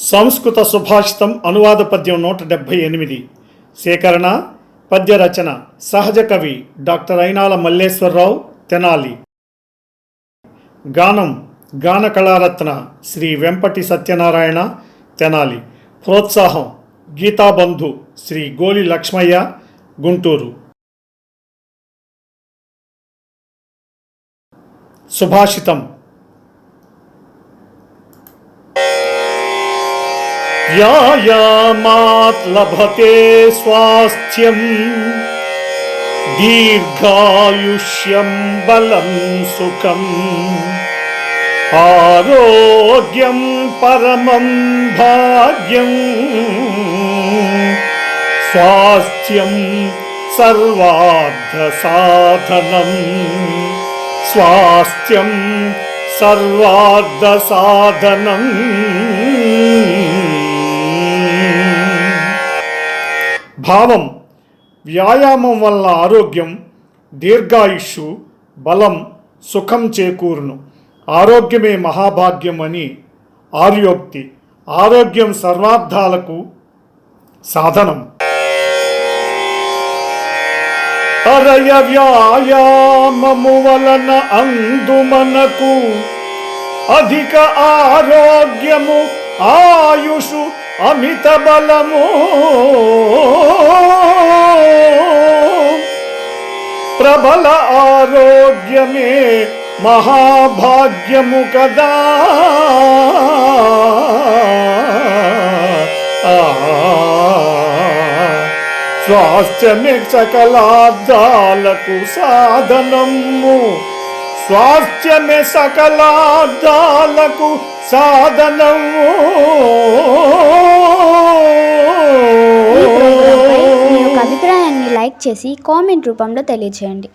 సంస్కృత సుభాషితం అనువాద పద్యం నూట డెబ్భై ఎనిమిది. సేకరణ పద్య రచన సహజ కవి డాక్టర్ అయినాల మల్లేశ్వరరావు తెనాలి. గానం గాన కళారత్న శ్రీ వెంపటి సత్యనారాయణ తెనాలి. ప్రోత్సాహం గీతాబంధు శ్రీ గోలి లక్ష్మయ్య గుంటూరు. సుభాషితం व्यायामात् लभते स्वास्थ्यम् दीर्घायुष्यं बलं सुखम् आरोग्यं परमं भाग्यम् स्वास्थ्यं सर्वार्थसाधनम् स्वास्थ्यं सर्वार्थसाधनम् భావం వ్యాయామం వల్ల ఆరోగ్యం దీర్ఘాయుష్షు బలం సుఖం చేకూరును. ఆరోగ్యమే మహాభాగ్యం అని ఆర్యోక్తి ఆరోగ్యం సర్వార్థాలకు సాధనం. అరయ వ్యాయామము వలన అందుమనకు అధిక ఆరోగ్యము ఆయుషు అమిత బలము. ప్రబల ఆరోగ్యమే మహాభాగ్యము కదా. స్వాస్థ్యమే సకలార్థాలకు సాధనము. స్వాస్థ్యమే సకలార్థాలకు సాధనము. అభిప్రాయాన్ని లైక్ చేసి కామెంట్ రూపంలో తెలియజేయండి